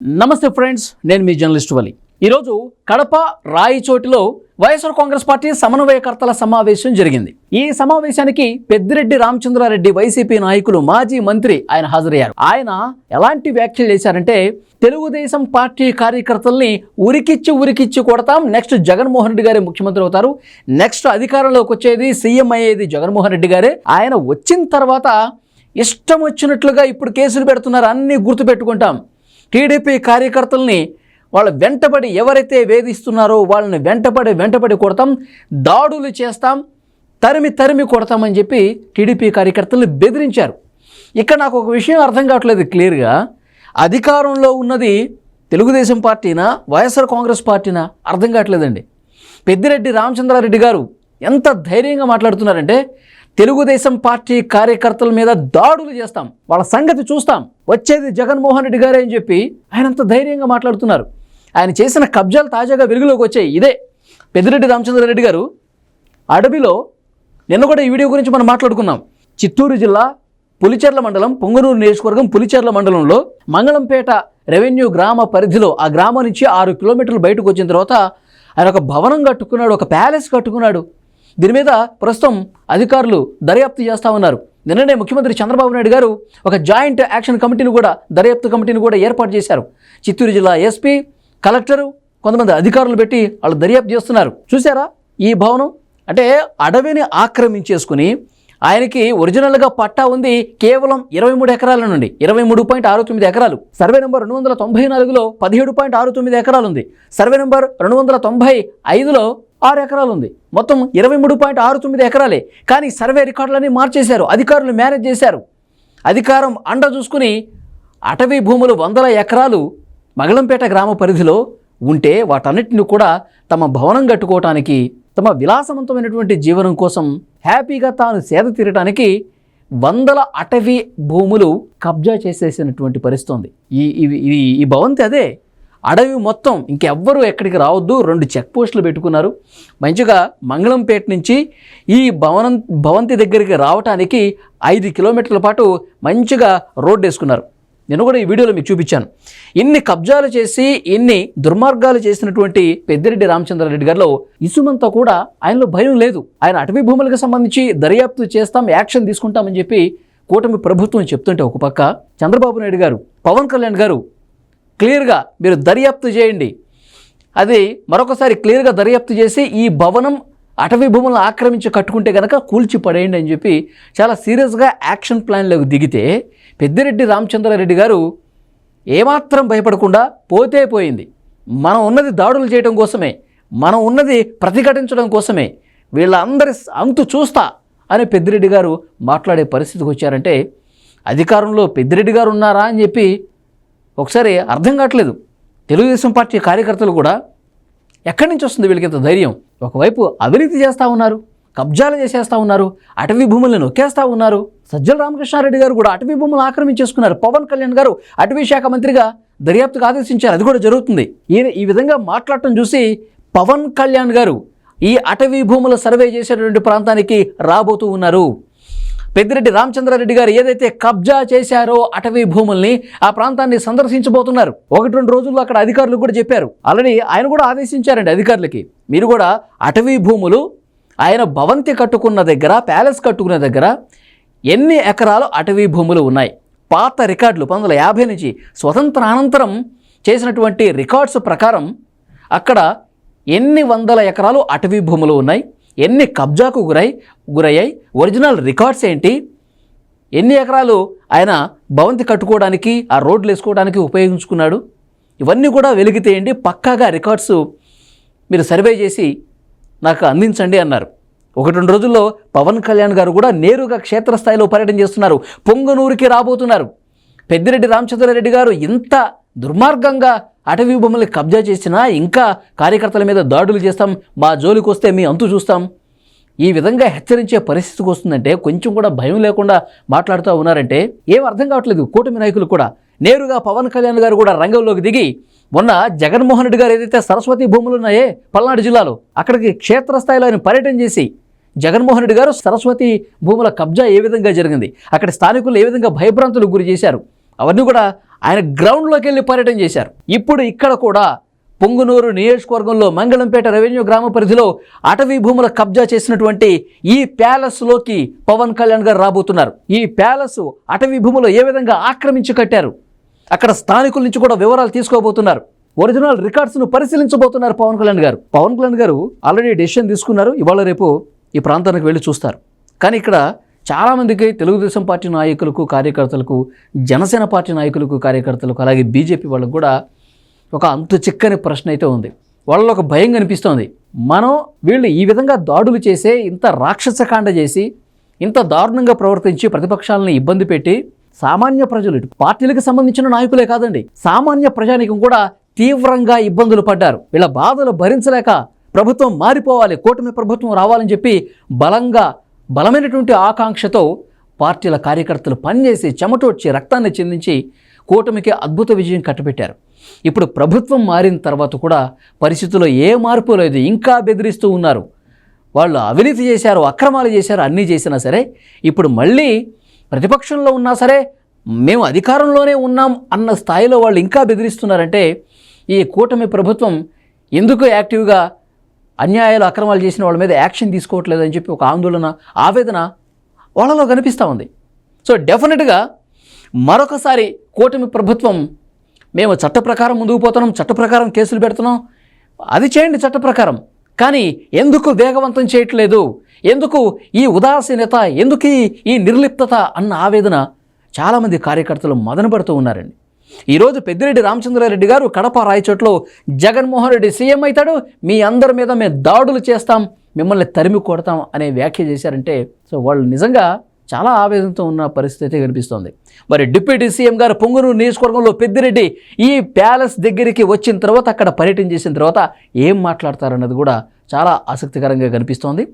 నమస్తే ఫ్రెండ్స్ నేను మీ జర్నలిస్ట్ వలి. ఈరోజు కడప రాయిచోటిలో వైఎస్ఆర్ కాంగ్రెస్ పార్టీ సమన్వయకర్తల సమావేశం జరిగింది. ఈ సమావేశానికి పెద్దిరెడ్డి రామచంద్రారెడ్డి వైసీపీ నాయకులు మాజీ మంత్రి ఆయన హాజరయ్యారు. ఆయన ఎలాంటి వ్యాఖ్యలు చేశారంటే తెలుగుదేశం పార్టీ కార్యకర్తల్ని ఉరికిచ్చి ఉరికిచ్చి కొడతాం నెక్స్ట్ జగన్మోహన్ రెడ్డి గారే ముఖ్యమంత్రి అవుతారు. నెక్స్ట్ అధికారంలోకి వచ్చేది సీఎం అయ్యేది జగన్మోహన్ రెడ్డి గారే. ఆయన వచ్చిన తర్వాత ఇష్టం వచ్చినట్లుగా ఇప్పుడు కేసులు పెడుతున్నారు అన్నీ గుర్తుపెట్టుకుంటాం. టీడీపీ కార్యకర్తల్ని వాళ్ళ వెంటబడి ఎవరైతే వేధిస్తున్నారో వాళ్ళని వెంటబడి వెంటబడి కొడతాం దాడులు చేస్తాం తరిమి తరిమి కొడతామని చెప్పి టీడీపీ కార్యకర్తల్ని బెదిరించారు. ఇక్కడ నాకు ఒక విషయం అర్థం కావట్లేదు క్లియర్గా. అధికారంలో ఉన్నది తెలుగుదేశం పార్టీనా వైఎస్ఆర్ కాంగ్రెస్ పార్టీనా? అర్థం కావట్లేదండి. పెద్దిరెడ్డి రామచంద్రారెడ్డి గారు ఎంత ధైర్యంగా మాట్లాడుతున్నారంటే తెలుగుదేశం పార్టీ కార్యకర్తల మీద దాడులు చేస్తాం వాళ్ళ సంగతి చూస్తాం. వచ్చేది జగన్మోహన్ రెడ్డి గారే అని చెప్పి ఆయన అంత ధైర్యంగా మాట్లాడుతున్నారు. ఆయన చేసిన కబ్జాలు తాజాగా వెలుగులోకి వచ్చాయి. ఇదే పెద్దిరెడ్డి రామచంద్రారెడ్డి గారు అడవిలో నిన్న కూడా ఈ వీడియో గురించి మనం మాట్లాడుకున్నాం. చిత్తూరు జిల్లా పులిచెర్ల మండలం పొంగనూరు నియోజకవర్గం పులిచెర్ల మండలంలో మంగళంపేట రెవెన్యూ గ్రామ పరిధిలో ఆ గ్రామం నుంచి ఆరు కిలోమీటర్లు బయటకు వచ్చిన తర్వాత ఆయన ఒక భవనం కట్టుకున్నాడు ఒక ప్యాలెస్ కట్టుకున్నాడు. దీని మీద ప్రస్తుతం అధికారులు దర్యాప్తు చేస్తా ఉన్నారు. నిన్ననే ముఖ్యమంత్రి చంద్రబాబు నాయుడు గారు ఒక జాయింట్ యాక్షన్ కమిటీని కూడా దర్యాప్తు కమిటీని కూడా ఏర్పాటు చేశారు. చిత్తూరు జిల్లా ఎస్పీ కలెక్టరు కొంతమంది అధికారులు పెట్టి వాళ్ళు దర్యాప్తు చేస్తున్నారు. చూసారా ఈ భవనం? అంటే అడవిని ఆక్రమించేసుకుని ఆయనకి ఒరిజినల్గా పట్టా ఉంది కేవలం ఇరవై మూడు ఎకరాల నుండి ఇరవై మూడు పాయింట్ ఆరు తొమ్మిది ఎకరాలు. సర్వే నెంబర్ రెండు వందల తొంభై నాలుగులో పదిహేడు పాయింట్ ఆరు తొమ్మిది ఎకరాలు ఉంది. సర్వే నెంబర్ రెండు వందల తొంభై ఐదులో ఆరు ఎకరాలు ఉంది. మొత్తం ఇరవై మూడు పాయింట్ ఆరు తొమ్మిది ఎకరాలే. కానీ సర్వే రికార్డులన్నీ మార్చేశారు. అధికారులు మేనేజ్ చేశారు. అధికారం అండ చూసుకుని అటవీ భూములు వందల ఎకరాలు మగళంపేట గ్రామ పరిధిలో ఉంటే వాటన్నిటిని కూడా తమ భవనం కట్టుకోవటానికి తమ విలాసవంతమైనటువంటి జీవనం కోసం హ్యాపీగా తాను సేద తీరటానికి వందల అటవీ భూములు కబ్జా చేసేసినటువంటి పరిస్థితి ఉంది ఈ ఇది ఈ ఈ భవంతి అదే. అడవి మొత్తం ఇంకెవ్వరూ ఎక్కడికి రావద్దు. రెండు చెక్ పోస్టులు పెట్టుకున్నారు. మంచిగా మంగళంపేట నుంచి ఈ భవనం భవంతి దగ్గరికి రావటానికి ఐదు కిలోమీటర్ల పాటు మంచిగా రోడ్డు వేసుకున్నారు నేను కూడా ఈ వీడియోలో మీకు చూపించాను. ఇన్ని కబ్జాలు చేసి ఇన్ని దుర్మార్గాలు చేసినటువంటి పెద్దిరెడ్డి రామచంద్రారెడ్డి గారిలో ఇసుమంతా కూడా ఆయనలో భయం లేదు. ఆయన అటవీ భూములకు సంబంధించి దర్యాప్తు చేస్తాం యాక్షన్ తీసుకుంటామని చెప్పి కూటమి ప్రభుత్వం చెప్తుంటే ఒక పక్క చంద్రబాబు నాయుడు గారు పవన్ కళ్యాణ్ గారు క్లియర్గా మీరు దర్యాప్తు చేయండి. అది మరొకసారి క్లియర్గా దర్యాప్తు చేసి ఈ భవనం అటవీ భూములను ఆక్రమించి కట్టుకుంటే కనుక కూల్చి పడేయండి అని చెప్పి చాలా సీరియస్గా యాక్షన్ ప్లాన్లోకి దిగితే పెద్దిరెడ్డి రామచంద్రారెడ్డి గారు ఏమాత్రం భయపడకుండా పోతే పోయింది. మనం ఉన్నది దాడులు చేయడం కోసమే మనం ఉన్నది ప్రతిఘటించడం కోసమే వీళ్ళందరి అంతు చూస్తా అని పెద్దిరెడ్డి గారు మాట్లాడే పరిస్థితికి వచ్చారంటే అధికారంలో పెద్దిరెడ్డి గారు ఉన్నారా అని చెప్పి ఒకసారి అర్థం కావట్లేదు. తెలుగుదేశం పార్టీ కార్యకర్తలు కూడా ఎక్కడి నుంచి వస్తుంది వీళ్ళకి ఇంత ధైర్యం? ఒకవైపు అవినీతి చేస్తూ ఉన్నారు కబ్జాలు చేసేస్తూ ఉన్నారు అటవీ భూములను నొక్కేస్తూ ఉన్నారు. సజ్జల రామకృష్ణారెడ్డి గారు కూడా అటవీ భూములు ఆక్రమించేసుకున్నారు. పవన్ కళ్యాణ్ గారు అటవీ శాఖ మంత్రిగా దర్యాప్తుకు ఆదేశించారు. అది కూడా జరుగుతుంది. ఈయన ఈ విధంగా మాట్లాడటం చూసి పవన్ కళ్యాణ్ గారు ఈ అటవీ భూముల సర్వే చేసేటువంటి ప్రాంతానికి రాబోతూ ఉన్నారు. పెద్దిరెడ్డి రామచంద్రారెడ్డి గారు ఏదైతే కబ్జా చేశారో అటవీ భూముల్ని ఆ ప్రాంతాన్ని సందర్శించబోతున్నారు. ఒకటి రెండు రోజుల్లో అక్కడ అధికారులు కూడా చెప్పారు. ఆల్రెడీ ఆయన కూడా ఆదేశించారండి అధికారులకి. మీరు కూడా అటవీ భూములు ఆయన భవంతి కట్టుకున్న దగ్గర ప్యాలెస్ కట్టుకున్న దగ్గర ఎన్ని ఎకరాలు అటవీ భూములు ఉన్నాయి? పాత రికార్డులు పంతొమ్మిది వందల యాభై నుంచి స్వతంత్ర అనంతరం చేసినటువంటి రికార్డ్స్ ప్రకారం అక్కడ ఎన్ని వందల ఎకరాలు అటవీ భూములు ఉన్నాయి? ఎన్ని కబ్జాకు గురై గురయ్యాయి? ఒరిజినల్ రికార్డ్స్ ఏంటి? ఎన్ని ఎకరాలు ఆయన భవంతి కట్టుకోవడానికి ఆ రోడ్లు వేసుకోవడానికి ఉపయోగించుకున్నాడు? ఇవన్నీ కూడా వెలిగితేయండి పక్కాగా రికార్డ్స్ మీరు సర్వే చేసి నాకు అందించండి అన్నారు. ఒకటి రెండు రోజుల్లో పవన్ కళ్యాణ్ గారు కూడా నేరుగా క్షేత్రస్థాయిలో పర్యటన చేస్తున్నారు. పొంగనూరుకి రాబోతున్నారు. పెద్దిరెడ్డి రామచంద్రారెడ్డి గారు ఇంత దుర్మార్గంగా అటవీ భూముల్ని కబ్జా చేసినా ఇంకా కార్యకర్తల మీద దాడులు చేస్తాం మా జోలికి వస్తే మీ అంతు చూస్తాం. ఈ విధంగా హెచ్చరించే పరిస్థితికి వస్తుందంటే కొంచెం కూడా భయం లేకుండా మాట్లాడుతూ ఉన్నారంటే ఏం అర్థం కావట్లేదు. కూటమి నాయకులు కూడా నేరుగా పవన్ కళ్యాణ్ గారు కూడా రంగంలోకి దిగి మొన్న జగన్మోహన్ రెడ్డి గారు ఏదైతే సరస్వతి భూములు ఉన్నాయే పల్నాడు జిల్లాలో అక్కడికి క్షేత్రస్థాయిలో ఆయన పర్యటన చేసి జగన్మోహన్ రెడ్డి గారు సరస్వతి భూముల కబ్జా ఏ విధంగా జరిగింది అక్కడ స్థానికులు ఏ విధంగా భయభ్రాంతులకు గురి చేశారు అవన్నీ కూడా ఆయన గ్రౌండ్లోకి వెళ్ళి పర్యటన చేశారు. ఇప్పుడు ఇక్కడ కూడా పొంగునూరు నియోజకవర్గంలో మంగళంపేట రెవెన్యూ గ్రామ పరిధిలో అటవీ భూముల కబ్జా చేసినటువంటి ఈ ప్యాలెస్లోకి పవన్ కళ్యాణ్ గారు రాబోతున్నారు. ఈ ప్యాలెస్ అటవీ భూములు ఏ విధంగా ఆక్రమించి కట్టారు? అక్కడ స్థానికుల నుంచి కూడా వివరాలు తీసుకోబోతున్నారు. ఒరిజినల్ రికార్డ్స్ను పరిశీలించబోతున్నారు పవన్ కళ్యాణ్ గారు. పవన్ కళ్యాణ్ గారు ఆల్రెడీ డెసిషన్ తీసుకున్నారు. ఇవాళ రేపు ఈ ప్రాంతానికి వెళ్ళి చూస్తారు. కానీ ఇక్కడ చాలామందికి తెలుగుదేశం పార్టీ నాయకులకు కార్యకర్తలకు జనసేన పార్టీ నాయకులకు కార్యకర్తలకు అలాగే బీజేపీ వాళ్ళకు కూడా ఒక అంతు చిక్కని ప్రశ్న అయితే ఉంది. వాళ్ళలో ఒక భయం కనిపిస్తోంది. మనం వీళ్ళు ఈ విధంగా దాడులు చేసే ఇంత రాక్షసకాండ చేసి ఇంత దారుణంగా ప్రవర్తించి ప్రతిపక్షాలను ఇబ్బంది పెట్టి సామాన్య ప్రజలు ఇటు పార్టీలకు సంబంధించిన నాయకులే కాదండి. సామాన్య ప్రజానికం కూడా తీవ్రంగా ఇబ్బందులు పడ్డారు. వీళ్ళ బాధలు భరించలేక ప్రభుత్వం మారిపోవాలి కూటమి ప్రభుత్వం రావాలని చెప్పి బలంగా బలమైనటువంటి ఆకాంక్షతో పార్టీల కార్యకర్తలు పనిచేసి చెమటోడ్చి రక్తాన్ని చెందించి కూటమికి అద్భుత విజయం కట్టబెట్టారు. ఇప్పుడు ప్రభుత్వం మారిన తర్వాత కూడా పరిస్థితుల్లో ఏ మార్పు లేదు. ఇంకా బెదిరిస్తూ ఉన్నారు. వాళ్ళు అవినీతి చేశారు అక్రమాలు చేశారు అన్నీ చేసినా సరే ఇప్పుడు మళ్ళీ ప్రతిపక్షంలో ఉన్నా సరే మేము అధికారంలోనే ఉన్నాం అన్న స్థాయిలో వాళ్ళు ఇంకా బెదిరిస్తున్నారంటే ఈ కూటమి ప్రభుత్వం ఎందుకు యాక్టివ్గా అన్యాయాలు అక్రమాలు చేసిన వాళ్ళ మీద యాక్షన్ తీసుకోవట్లేదని చెప్పి ఒక ఆందోళన ఆవేదన వాళ్ళలో కనిపిస్తూ ఉంది. సో డెఫినెట్గా మరొకసారి కూటమి ప్రభుత్వం మేము చట్ట ప్రకారం ముందుకు పోతున్నాం చట్ట ప్రకారం కేసులు పెడుతున్నాం. అది చేయండి చట్ట ప్రకారం. కానీ ఎందుకు వేగవంతం చేయట్లేదు? ఎందుకు ఈ ఉదాసీనత ఎందుకు ఈ- నిర్లిప్తత అన్న ఆవేదన చాలామంది కార్యకర్తలు మదనపడుతూ ఉన్నారండి. ఈరోజు పెద్దిరెడ్డి రామచంద్రారెడ్డి గారు కడప రాయచోట్లో జగన్మోహన్ రెడ్డి సీఎం అవుతాడు మీ అందరి మీద మేము దాడులు చేస్తాం మిమ్మల్ని తరిమి కొడతాం అనే వ్యాఖ్య చేశారంటే సో వాళ్ళు నిజంగా చాలా ఆవేదనతో ఉన్న పరిస్థితి కనిపిస్తోంది. మరి డిప్యూటీ సీఎం గారు పొంగునూరు నియోజకవర్గంలో పెద్దిరెడ్డి ఈ ప్యాలెస్ దగ్గరికి వచ్చిన తర్వాత అక్కడ పర్యటన చేసిన తర్వాత ఏం మాట్లాడతారన్నది కూడా చాలా ఆసక్తికరంగా కనిపిస్తోంది.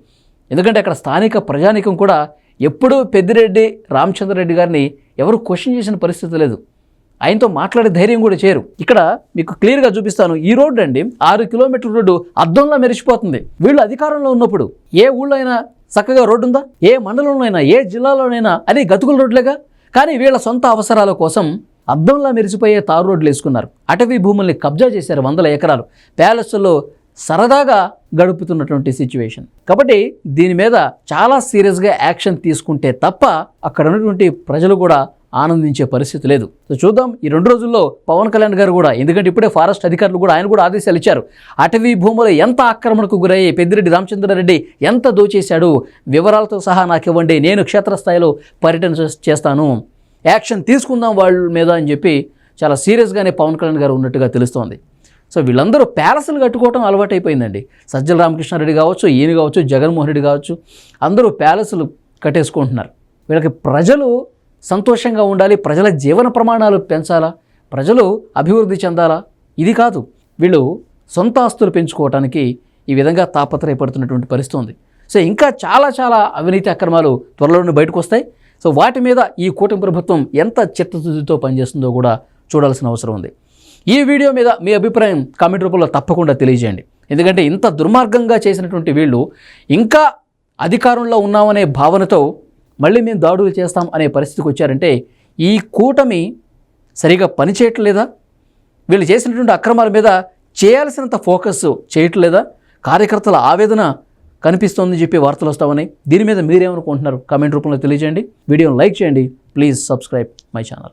ఎందుకంటే అక్కడ స్థానిక ప్రజానికం కూడా ఎప్పుడూ పెద్దిరెడ్డి రామచంద్రరెడ్డి గారిని ఎవరు క్వశ్చన్ చేసిన పరిస్థితి లేదు. ఆయనతో మాట్లాడే ధైర్యం కూడా చేయరు. ఇక్కడ మీకు క్లియర్గా చూపిస్తాను. ఈ రోడ్డు అండి ఆరు కిలోమీటర్ల రోడ్డు అద్దంలా మెరిసిపోతుంది. వీళ్ళు అధికారంలో ఉన్నప్పుడు ఏ ఊళ్ళో అయినా చక్కగా రోడ్డు ఉందా? ఏ మండలంలోనైనా ఏ జిల్లాలోనైనా అది గతుకుల రోడ్లేగా కానీ వీళ్ళ సొంత అవసరాల కోసం అద్దంలా మెరిసిపోయే తారు రోడ్లు వేసుకున్నారు. అటవీ భూముల్ని కబ్జా చేశారు వందల ఎకరాలు. ప్యాలెస్లో సరదాగా గడుపుతున్నటువంటి సిచ్యువేషన్ కాబట్టి దీని మీద చాలా సీరియస్గా యాక్షన్ తీసుకుంటే తప్ప అక్కడ ఉన్నటువంటి ప్రజలు కూడా ఆనందించే పరిస్థితి లేదు. సో చూద్దాం ఈ రెండు రోజుల్లో పవన్ కళ్యాణ్ గారు కూడా ఎందుకంటే ఇప్పుడే ఫారెస్ట్ అధికారులు కూడా ఆయన కూడా ఆదేశాలు ఇచ్చారు. అటవీ భూములు ఎంత ఆక్రమణకు గురయ్యి పెద్దిరెడ్డి రామచంద్రారెడ్డి ఎంత దోచేశాడు వివరాలతో సహా నాకు ఇవ్వండి నేను క్షేత్రస్థాయిలో పర్యటన చేస్తాను. యాక్షన్ తీసుకుందాం వాళ్ళ మీద అని చెప్పి చాలా సీరియస్గానే పవన్ కళ్యాణ్ గారు ఉన్నట్టుగా తెలుస్తోంది. సో వీళ్ళందరూ ప్యాలెస్లు కట్టుకోవటం అలవాటైపోయిందండి. సజ్జల రామకృష్ణారెడ్డి కావచ్చు ఈయన కావచ్చు జగన్మోహన్ రెడ్డి కావచ్చు అందరూ ప్యాలెస్లు కట్టేసుకుంటున్నారు. వీళ్ళకి ప్రజలు సంతోషంగా ఉండాలి ప్రజల జీవన ప్రమాణాలు పెంచాలా ప్రజలు అభివృద్ధి చెందాలా? ఇది కాదు. వీళ్ళు సొంత ఆస్తులు పెంచుకోవటానికి ఈ విధంగా తాపత్రయపడుతున్నటువంటి పరిస్థితి ఉంది. సో ఇంకా చాలా చాలా అవినీతి అక్రమాలు త్వరలోనే బయటకు వస్తాయి. సో వాటి మీద ఈ కూటమి ప్రభుత్వం ఎంత చిత్తశుద్ధితో పనిచేస్తుందో కూడా చూడాల్సిన అవసరం ఉంది. ఈ వీడియో మీద మీ అభిప్రాయం కామెంట్ రూపంలో తప్పకుండా తెలియజేయండి. ఎందుకంటే ఇంత దుర్మార్గంగా చేసినటువంటి వీళ్ళు ఇంకా అధికారంలో ఉన్నామనే భావనతో మళ్ళీ మేము దాడులు చేస్తాం అనే పరిస్థితికి వచ్చారంటే ఈ కూటమి సరిగా పనిచేయట్లేదా? వీళ్ళు చేసినటువంటి అక్రమాల మీద చేయాల్సినంత ఫోకస్ చేయట్లేదా? కార్యకర్తల ఆవేదన కనిపిస్తోందని చెప్పి వార్తలు వస్తామని దీని మీద మీరేమనుకుంటున్నారు? కామెంట్ రూపంలో తెలియజేయండి. వీడియోని లైక్ చేయండి. Please subscribe my channel